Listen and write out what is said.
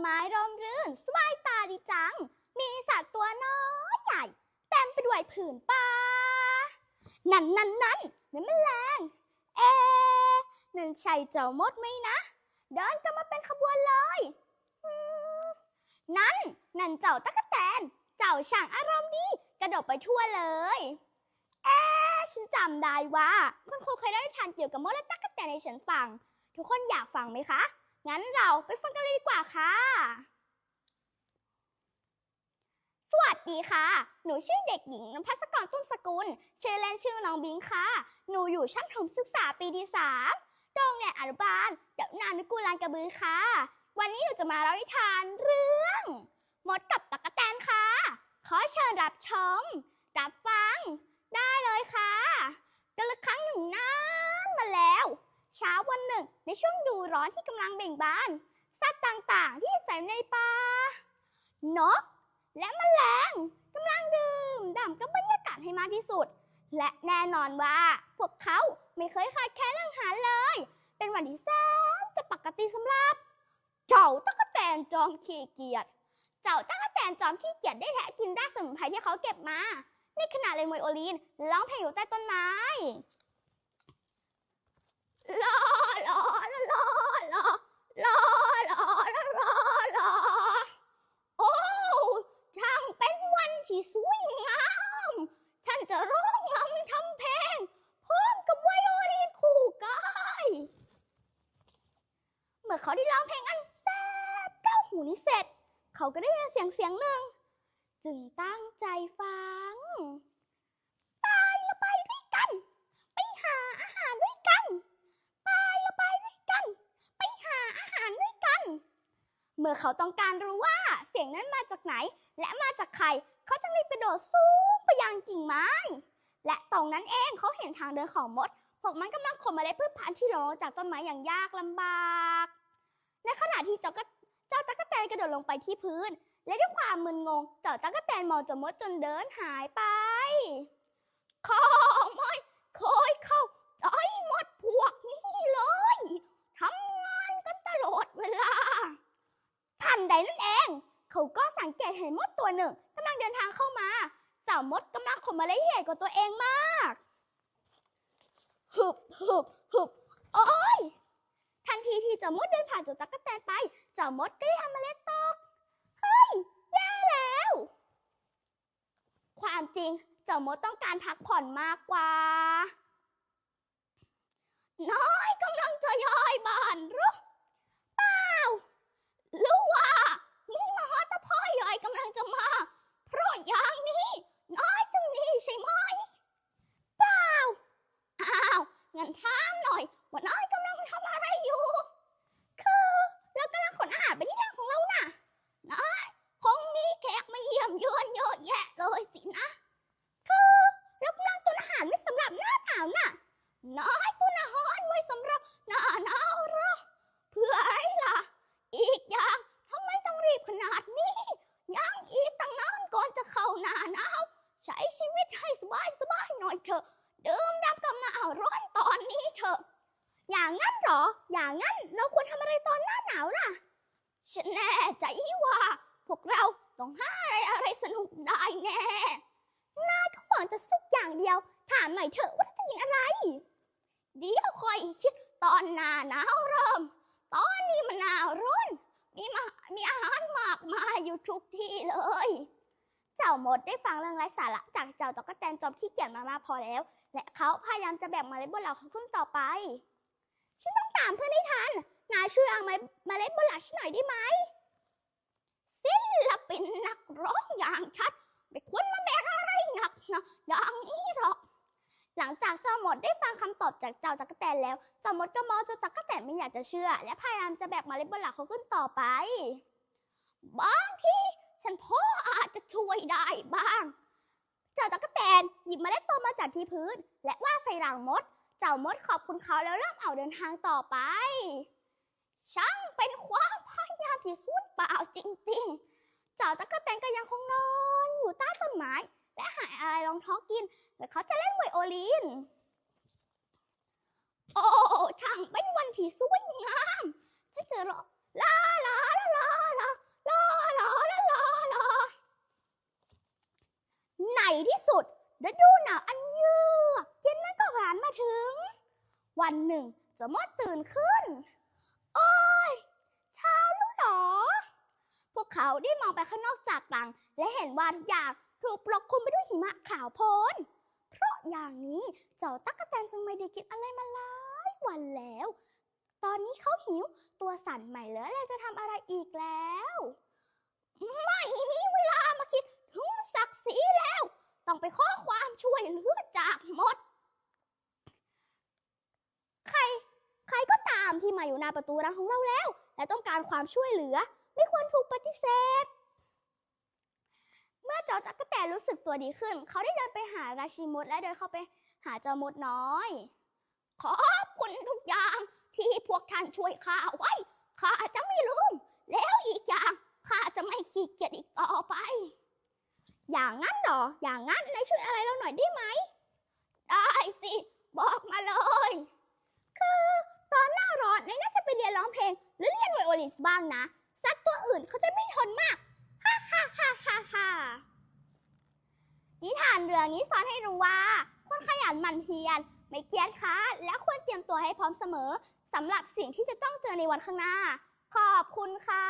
ไม้ร่มรื่น สบายตาดีจัง มีสัตว์ตัวน้อยใหญ่ เต็มไปด้วยผืนป่า นั่นนั่นนั่นนั่นแมลงเอ๊ะนั่นใช่เจ้ามดไหมนะ เดินกันมาเป็นขบวนเลย นั่น นั่นเจ้าตะกะแตน เจ้าช่างอารมณ์ดี กระโดดไปทั่วเลย เอ๊ะฉันจำได้ว่า คุณครูเคยได้ทานเกี่ยวกับมดและตะกะแตนให้ฉันฟัง ทุกคนอยากฟังไหมคะ งั้นเราไปฟังกันเลยดีกว่าค่ะ สวัสดีค่ะ หนูชื่อเด็กหญิงนภัสกรตุ้มสกุล ชื่อเล่นชื่อน้องบิงค่ะ หนูอยู่ชั้นประถมศึกษาปีที่สามโรงเรียนอนุบาลเดี๋ยวนานุกูลานกระบือค่ะ วันนี้หนูจะมาเล่านิทานเรื่องมดกับตั๊กแตนค่ะ ขอเชิญรับชม รับฟัง ได้เลยค่ะกันละครั้งหนึ่งนานมา เช้าวันหนึ่ง ในช่วงดูร้อนที่กำลังเบ่งบาน สัตว์ต่างๆ ที่อาศัยในป่านก และแมลงกำลังดื่มด่ำกับบรรยากาศให้มากที่สุด และแน่นอนว่า พวกเขาไม่เคยขาดแคลนองอาหารเลย เป็นวันที่แสนจะปกติสำหรับ เจ้าตะกแตนจอมขี้เกียจเจ้าตะกแตนจอมขี้เกียจได้แทะกินรากสมุนไพรที่เขาเก็บมา ในขณะเล่นไวโอลินร้องเพลงอยู่ใต้ต้นไม้ ลอลอลอลอลอลอลอลอลอโอ้ช่างเป็นวันที่สวยงาม ฉันจะร้องรำทำเพลงพร้อมกับไวโอลินคู่กายเมื่อเขาได้ร้องเพลงอันแซ่บเก้าหูนี้เสร็จ เขาก็ได้ยินเสียงเสียงหนึ่ง จึงตั้งใจฟัง ไปละไปด้วยกัน ไปหาอาหารด้วยกัน ไปละไปด้วยกัน ไปหาอาหารด้วยกัน เมื่อเขาต้องการรู้ว่าเสียงนั้นมาจากไหน และมาจากใคร เขาจึงรีบกระโดดสูงไปยังกิ่งไม้ และตรงนั้นเองเขาเห็นทางเดินของมด พวกมันกำลังขนเมล็ดพืชพันธุ์ที่หล่นลงจากต้นไม้อย่างยากลำบาก ในขณะที่เจ้าก็เจ้าตั๊กแตนกระโดดลงไปที่พื้น และด้วยความมึนงง เจ้าตั๊กแตนมองจมดจนเดินหายไปขอไม่เคยเข้าใจมดพวกนี้เลยทำงานกันตลอดเวลา ทั นั่นเอง เขาก็สังเกตเห็นมดตัวหนึ่งกำลังเดินทางเข้ามา เจ้ามดกำลังขนเมล็ดใหญ่กว่าตัวเองมากฮึบฮึบฮึบโอ้ยทันทีที่เจ้ามดเดินผ่านจ้าตั๊กแตนไป เจ้ามดก็ได้ทำเมล็ดตก เฮ้ยแย่แล้ว ความจริงเจ้ามดต้องการพักผ่อนมากกว่า น้อยกำลังจะย้ายบ้านหรือเปล่า หรือว่า มีมหาตะพ่อยใหญ่กำลังจะมา เพราะอย่างนี้ น้อยจึงหนี่ใช่ไหม เปล่า อ้าว งั้นถามหน่อย ว่าน้อยกำลังทำอะไรอยู่ คือเรากำลังขนอาหารไปที่ทางของเราน่ะน้อยคงมีแขก มาเยี่ยมเยอนเยอะแยะเลยสินะ คือเรากำลังตุนอาหารไว้สำหรับหน้าหนาวน่ะ น้อยตุนอาหารไว้สำหรับหน้าหนาวหรอเพื่ออะไรล่ะ อีกอย่างทำไมต้องรีบขนาดนี้ ยังอีกตั้งนานก่อนจะเข้าหน้าหนาวใช้ชีวิตให้สบายสบายหน่อยเถอะดื่มด่ำกับหนาวร้อนตอนนี้เถอะ อย่างงั้นหรอ อย่างงั้นเราควรทำอะไรตอนหน้าหนาวล่ะฉันแน่ใจว่าพวกเรา ต้องหาอะไรอะไรสนุกได้แน่ นายก็หวังจะสุกอย่างเดียว ถามหน่อยเถอะว่าจะกินอะไร เดี๋ยวคอยคิดตอนหน้าหนาวเริ่ม ตอนนี้มันหนาวร้อนมีมามีอาหารมากมายอยู่ทุกที่เลย เจ้าหมดได้ฟังเรื่องไร้สาระจากเจ้าตอกแตนจอมขี้เกียจมามากพอแล้ว และเขาพยายามจะแบ่งเมล็ดบนหลังของขึ้นต่อไป ฉันต้องตามเพื่อนให้ทัน นายช่วยเอาเมล็ดบนหลังฉันหน่อยได้ไหมศิล ปินนักร้องอย่างชัดไม่ควรมาแบกอะไรหนักนะอย่างนี้หรอก หลังจากเจ้าหมดได้ฟังคำตอบจากเจ้าจักรแตนแล้ว เจ้ามดก็มองเจ้าจักรแตนไม่อยากจะเชื่อ และพยายามจะแบกมาเล็ดบนหลังเขาขึ้นต่อไป บางทีฉันพ่ออาจจะช่วยได้บ้าง เจ้าจักรแตนหยิบมาเล็ดโตมาจากที่พื้น และว่าใส่หลังมด เจ้ามดขอบคุณเขาแล้วเริ่มเอาเดินทางต่อไป ช่างเป็นความพยายามที่สุดเปล่าจ ท้องกินแล้วเขาจะเล่นไวโอลิน โอ้ช่างเป็นวันที่สวยงามฉันจะรอลาลาลาลาลาลาลาลาลาในที่สุดฤดูหนาวอันเยือกเย็นนั้นก็ผ่านมาถึง วันหนึ่งจะมดตื่นขึ้น โอ้ยเช้าแล้วหนอ พวกเขาได้มองไปข้างนอกจากหลัง และเห็นว่าทุกอย่าง ถูกปกคลุมไปด้วยหิมะขาวโพลน เพราะอย่างนี้เจ้าตั๊กแตนจึงไม่ได้กินอะไรมาหลายวันแล้ว ตอนนี้เขาหิวตัวสั่นใหม่เหลือเลยจะทำอะไรอีกแล้ว ไม่มีเวลามาคิดถึงศักดิ์ศรีแล้ว ต้องไปข้อความช่วยเหลือจากมด ใคร ใครก็ตามที่มาอยู่หน้าประตูรังของเราแล้ว และต้องการความช่วยเหลือ ไม่ควรถูกปฏิเสธ เมื่อจ้าจักรแตรู้สึกตัวดีขึ้น เขาได้เดินไปหาราชิมดและเดินเข้าไปหาเจ้ามดน้อย ขอบคุณทุกอย่างที่พวกท่านช่วยข้าไว้ ข้าจะไม่ลืม แล้วอีกอย่างข้าจะไม่ขี้เกียจอีกต่อไป อย่างนั้นเหรอ อย่างนั้นนายช่วยอะไรเราหน่อยได้ไหม ได้สิ บอกมาเลย คือตอนหน้าร้อนนายน่าจะไปเรียนร้องเพลง หรือเรียนไวโอลินบ้างนะ สัตว์ตัวอื่นเขาจะไม่ทนมากฮ่าฮ่าฮ่าฮ่า นิทานเรื่องนี้สอนให้รู้ว่าควรขยันหมั่นเพียรไม่เกียจค้าและควรเตรียมตัวให้พร้อมเสมอสำหรับสิ่งที่จะต้องเจอในวันข้างหน้า ขอบคุณค่ะ